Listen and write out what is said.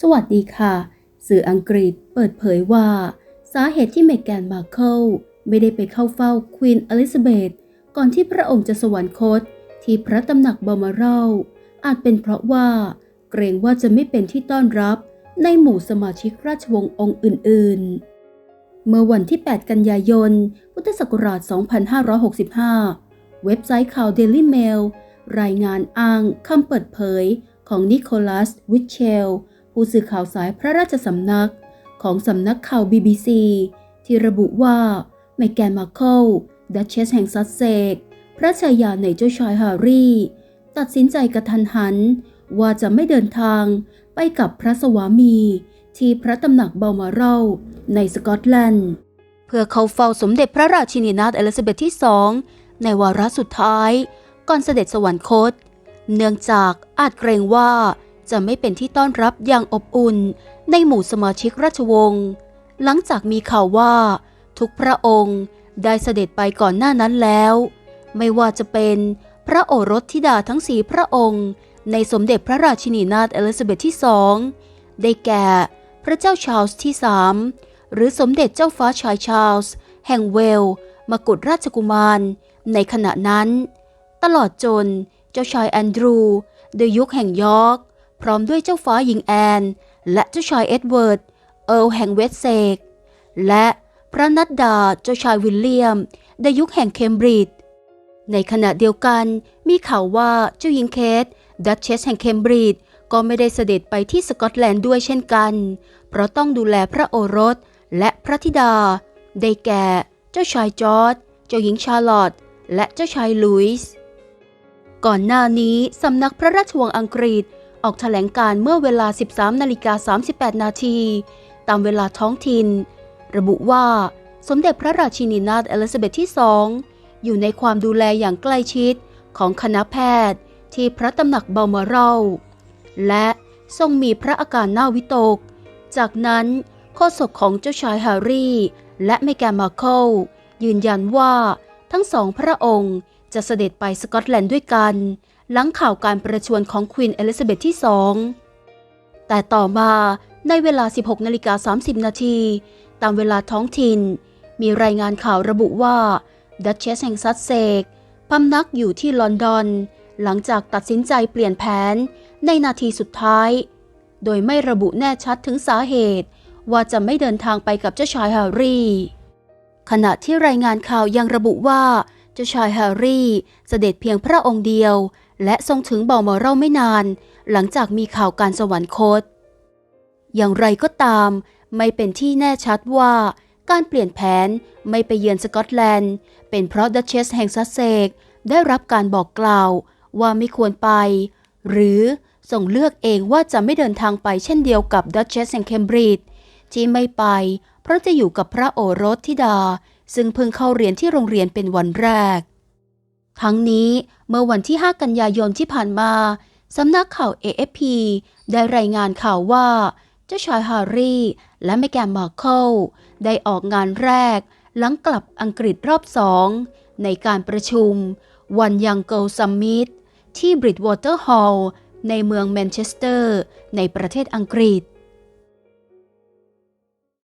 สวัสดีค่ะ สื่ออังกฤษเปิดเผยว่า สาเหตุที่เมแกนมาร์เคิลไม่ได้ไปเข้าเฝ้าควีนอลิซาเบธก่อนที่พระองค์จะสวรรคต ที่พระตำหนักบอมารัลอาจเป็นเพราะว่า เกรงว่าจะไม่เป็นที่ต้อนรับในหมู่สมาชิกราชวงศ์องค์อื่น ๆ เมื่อวันที่ 8 กันยายน พุทธศักราช 2565 เว็บไซต์ข่าว Daily Mail รายงานอ้างคำเปิดเผยของนิโคลัส วิชเชล ผู้สื่อข่าวสายพระราชสำนักของสำนักข่าว BBC ที่ระบุว่าไมแกนมาร์เคิลดัชเชสแห่งซัสเซกพระชายาในเจ้าชายแฮร์รี่ ตัดสินใจกระทันหัน ว่าจะไม่เดินทางไปกับพระสวามี ที่พระตำหนักเบลมาเรลในสกอตแลนด์ เพื่อเข้าเฝ้าสมเด็จพระราชินีนาถเอลิซาเบธที่สองในวาระสุดท้าย ก่อนเสด็จสวรรคต เนื่องจากอาจเกรงว่า จะไม่เป็นที่ต้อนรับอย่างอบอุ่นในหมู่สมาชิกราชวงศ์หลังจากมีข่าวว่า ทุกพระองค์ได้เสด็จไปก่อนหน้านั้นแล้ว ไม่ว่าจะเป็นพระโอรสธิดาทั้งสีพระองค์ ในสมเด็จพระราชินีนาถเอลิซาเบธที่สองได้แก่พระเจ้าชาร์ลส์ที่สามหรือสมเด็จเจ้าฟ้าชายชาร์ลส์แห่งเวล์มกุฎราชกุมาร ในขณะนั้น ตลอดจนเจ้าชายแอนดรูเดยุคแห่งยอร์ก พร้อมด้วยเจ้าฟ้าหญิงแอน และเจ้าชายเอ็ดเวิร์ด เอิร์ลแห่งเวสเซก และพระนัดดาเจ้าชายวิลเลียมเดยุคแห่งเคมบริดจ์ ในขณะเดียวกันมีข่าวว่าเจ้าหญิงเคทดัชเชสแห่งเคมบริดจ์ก็ไม่ได้เสด็จไปที่สกอตแลนด์ด้วยเช่นกัน เพราะต้องดูแลพระโอรสและพระธิดา ได้แก่ เจ้าชายจอร์จเจ้าหญิงชาร์ลอตต์และเจ้าชายลุยส์ ก่อนหน้านี้สำนักพระราชวังอังกฤษ ออกแถลงการเมื่อเวลา 13นาฬิกา38 นาทีตามเวลาท้องถิ่น ระบุว่าสมเด็จพระราชินีนาถเอลิซาเบธที่สองอยู่ในความดูแลอย่างใกล้ชิดของคณะแพทย์ที่พระตำหนักเบลมารัลและทรงมีพระอาการน่าวิตก จากนั้นโฆษกของเจ้าชายแฮร์รี่ และเมแกนมาร์เคิลยืนยันว่าทั้งสองพระองค์จะเสด็จไปสกอตแลนด์ด้วยกัน หลังข่าวการประชวรของควีนเอลิซาเบธที่สองแต่ต่อมาในเวลา 16นาฬิกา30 นาทีตามเวลาท้องถิ่น มีรายงานข่าวระบุว่าดัชเชสแห่งซัสเซกพำนักอยู่ที่ลอนดอน หลังจากตัดสินใจเปลี่ยนแผนในนาทีสุดท้าย โดยไม่ระบุแน่ชัดถึงสาเหตุ ว่าจะไม่เดินทางไปกับเจ้าชายแฮร์รี่ ขณะที่รายงานข่าวยังระบุว่า เจ้าชายแฮร์รี่เสด็จเพียงพระองค์เดียว และทรงถึงเบลมอรัลไม่นาน หลังจากมีข่าวการสวรรคต อย่างไรก็ตาม ไม่เป็นที่แน่ชัดว่าการเปลี่ยนแผนไม่ไปเยือนสกอตแลนด์ เป็นเพราะดัชเชสแห่งซัสเซกได้รับการบอกกล่าวว่าไม่ควรไป หรือส่งเลือกเองว่าจะไม่เดินทางไปเช่นเดียวกับดัชเชสแห่งเคมบริดจ์ที่ไม่ไป เพราะจะอยู่กับพระโอรสธิดา ซึ่งเพิ่งเข้าเรียนที่โรงเรียนเป็นวันแรก ทั้งนี้เมื่อวันที่ 5 กันยายนที่ผ่านมาสำนักข่าว AFP ได้รายงานข่าวว่า เจ้าชายฮร์รี่และแมแกนมาร์เคิลได้ออกงานแรก หลังกลับอังกฤษรอบสองในการประชุมวันยังเกิลซัมมิตที่บริดวอเตอร์ฮอลล์ในเมืองแมนเชสเตอร์ ในประเทศอังกฤษ